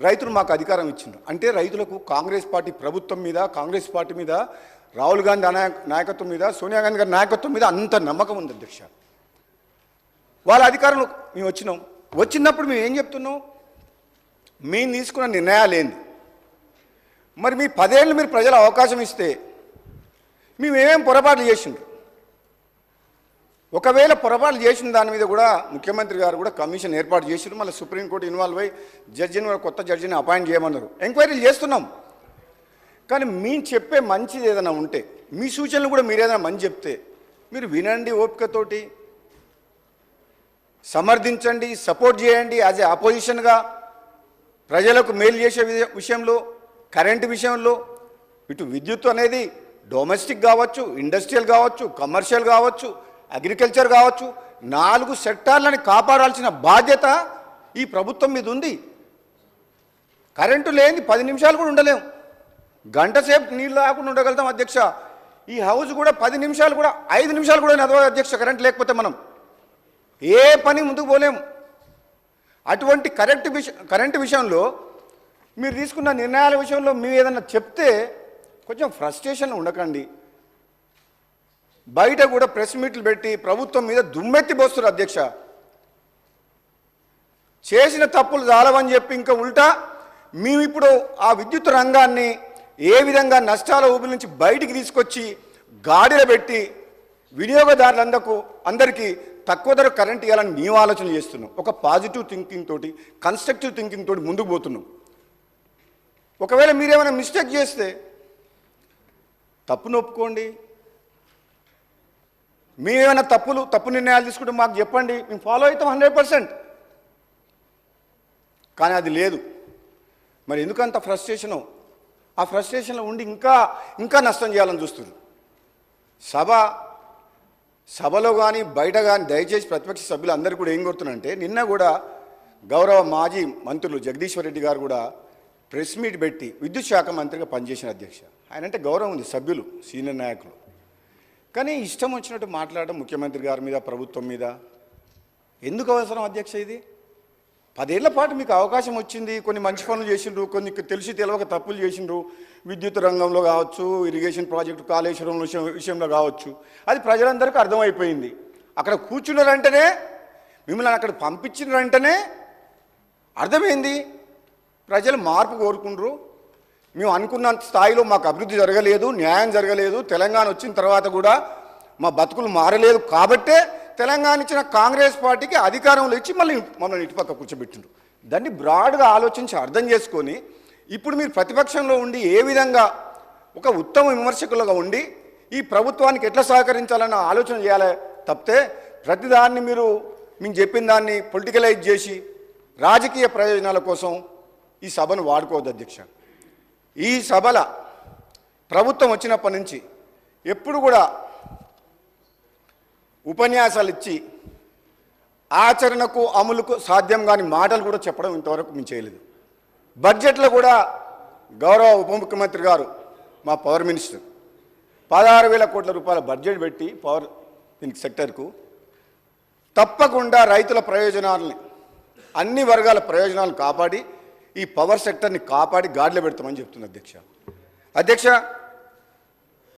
రైతులు మాకు అధికారం ఇచ్చిండు అంటే రైతులకు కాంగ్రెస్ పార్టీ ప్రభుత్వం మీద కాంగ్రెస్ పార్టీ మీద రాహుల్ గాంధీ నాయక- నాయకత్వం మీద సోనియా గాంధీ గారి నాయకత్వం మీద అంత నమ్మకం ఉంది అధ్యక్ష. వాళ్ళ అధికారంలో మేము వచ్చినాం. వచ్చినప్పుడు మేము ఏం చెప్తున్నాం? మేము తీసుకున్న నిర్ణయాలు ఏంది? మరి మీ పదేళ్ళు మీరు ప్రజల అవకాశం ఇస్తే మేము పొరపాట్లు చేసిండ్రు? ఒకవేళ పొరపాటు చేసిన దాని మీద కూడా ముఖ్యమంత్రి గారు కూడా కమిషన్ ఏర్పాటు చేసిండ్రు మళ్ళీ సుప్రీంకోర్టు ఇన్వాల్వ్ అయ్యి జడ్జిని కొత్త జడ్జిని అపాయింట్ చేయమన్నారు. ఎంక్వైరీలు చేస్తున్నాం. కానీ మేము చెప్పే మంచిది ఏదైనా ఉంటే మీ సూచనలు కూడా మీరు ఏదైనా మంచి చెప్తే మీరు వినండి ఓపికతోటి. సమర్థించండి సపోర్ట్ చేయండి యాజ్ ఏ అపోజిషన్గా ప్రజలకు మేలు చేసే విషయంలో కరెంటు విషయంలో ఇటు విద్యుత్ అనేది డొమెస్టిక్ కావచ్చు ఇండస్ట్రియల్ కావచ్చు కమర్షియల్ కావచ్చు అగ్రికల్చర్ కావచ్చు నాలుగు సెక్టార్లని కాపాడాల్సిన బాధ్యత ఈ ప్రభుత్వం మీద ఉంది. కరెంటు లేని పది నిమిషాలు కూడా ఉండలేము గంట సేపు నీళ్ళు లేకుండా ఉండగలుగుతాం అధ్యక్ష. ఈ హౌస్ కూడా పది నిమిషాలు కూడా ఐదు నిమిషాలు కూడా నదవ అధ్యక్ష కరెంట్ లేకపోతే మనం. ఏ పని ముందుకు పోలేము అటువంటి కరెక్ట్ విషయం కరెంటు విషయంలో మీరు తీసుకున్న నిర్ణయాల విషయంలో మీరు ఏదన్నా చెప్తే కొంచెం ఫ్రస్ట్రేషన్ ఉండకండి. బయట కూడా ప్రెస్ మీట్లు పెట్టి ప్రభుత్వం మీద దుమ్మెత్తి పోస్తారు అధ్యక్ష. చేసిన తప్పులు చాలవని చెప్పి ఇంకా ఉల్టా మేము ఇప్పుడు ఆ విద్యుత్ రంగాన్ని ఏ విధంగా నష్టాల ఊపిరి నుంచి బయటికి తీసుకొచ్చి గాడిలో పెట్టి వినియోగదారులందరకు అందరికీ తక్కువ ధర కరెంట్ ఇవ్వాలని మేము ఆలోచన చేస్తున్నాం. ఒక పాజిటివ్ థింకింగ్ తోటి కన్స్ట్రక్టివ్ థింకింగ్ తోటి ముందుకు పోతున్నాం. ఒకవేళ మీరేమైనా మిస్టేక్ చేస్తే తప్పును ఒప్పుకోండి మేమేమైనా తప్పులు తప్పు నిర్ణయాలు తీసుకుంటే మాకు చెప్పండి. మేము ఫాలో అవుతాం హండ్రెడ్ పర్సెంట్. కానీ అది లేదు. మరి ఎందుకంత ఫ్రస్ట్రేషను ఆ ఫ్రస్ట్రేషన్లో ఉండి ఇంకా ఇంకా నష్టం చేయాలని చూస్తుంది. సభ సభలో కానీ బయట కానీ దయచేసి ప్రతిపక్ష సభ్యులు అందరూ కూడా ఏం కోరుతున్నారంటే నిన్న కూడా గౌరవ మాజీ మంత్రులు జగదీశ్వర్ రెడ్డి గారు కూడా ప్రెస్ మీట్ పెట్టి విద్యుత్ శాఖ మంత్రిగా పనిచేసిన అధ్యక్ష. ఆయన అంటే గౌరవం ఉంది సభ్యులు సీనియర్ నాయకులు. కానీ ఇష్టం వచ్చినట్టు మాట్లాడడం ముఖ్యమంత్రి గారి మీద ప్రభుత్వం మీద. ఎందుకు అవసరం అధ్యక్ష ఇది? పదేళ్ళ పాటు మీకు అవకాశం వచ్చింది కొన్ని మంచి పనులు చేసిండ్రు కొన్ని తెలిసి తెలవక తప్పులు చేసిండ్రు. విద్యుత్ రంగంలో కావచ్చు ఇరిగేషన్ ప్రాజెక్టు కాళేశ్వరం విషయంలో కావచ్చు. అది ప్రజలందరికీ అర్థమైపోయింది. అక్కడ కూర్చున్నారంటేనే మిమ్మల్ని అక్కడ పంపించిన వెంటనే అర్థమైంది. ప్రజలు మార్పు కోరుకుండ్రు. మేము అనుకున్న స్థాయిలో మాకు అభివృద్ధి జరగలేదు న్యాయం జరగలేదు. తెలంగాణ వచ్చిన తర్వాత కూడా మా బతుకులు మారలేదు కాబట్టే తెలంగాణ ఇచ్చిన కాంగ్రెస్ పార్టీకి అధికారంలో ఇచ్చి మళ్ళీ మమ్మల్ని ఇటుపక్క కూర్చోబెట్టిండ్రు. దాన్ని బ్రాడ్గా ఆలోచించి అర్థం చేసుకొని ఇప్పుడు మీరు ప్రతిపక్షంలో ఉండి ఏ విధంగా ఒక ఉత్తమ విమర్శకులుగా ఉండి ఈ ప్రభుత్వానికి ఎట్లా సహకరించాలన్న ఆలోచన చేయాలి తప్పితే ప్రతిదాన్ని మీరు మేము చెప్పిన దాన్ని పొలిటికలైజ్ చేసి రాజకీయ ప్రయోజనాల కోసం ఈ సభను వాడుకోవద్దు అధ్యక్ష. ఈ సభల ప్రభుత్వం వచ్చినప్పటి నుంచి ఎప్పుడు కూడా ఉపన్యాసాలు ఇచ్చి ఆచరణకు అమలుకు సాధ్యం కాని మాటలు కూడా చెప్పడం ఇంతవరకు మేము చేయలేదు. బడ్జెట్లో కూడా గౌరవ ఉప ముఖ్యమంత్రి గారు మా పవర్ మినిస్టర్ పదహారు వేల కోట్ల రూపాయల బడ్జెట్ పెట్టి పవర్ దీనికి సెక్టర్కు తప్పకుండా రైతుల ప్రయోజనాలని అన్ని వర్గాల ప్రయోజనాలను కాపాడి ఈ పవర్ సెక్టర్ని కాపాడి గాడిలో పెడతామని చెప్తుంది అధ్యక్ష. అధ్యక్ష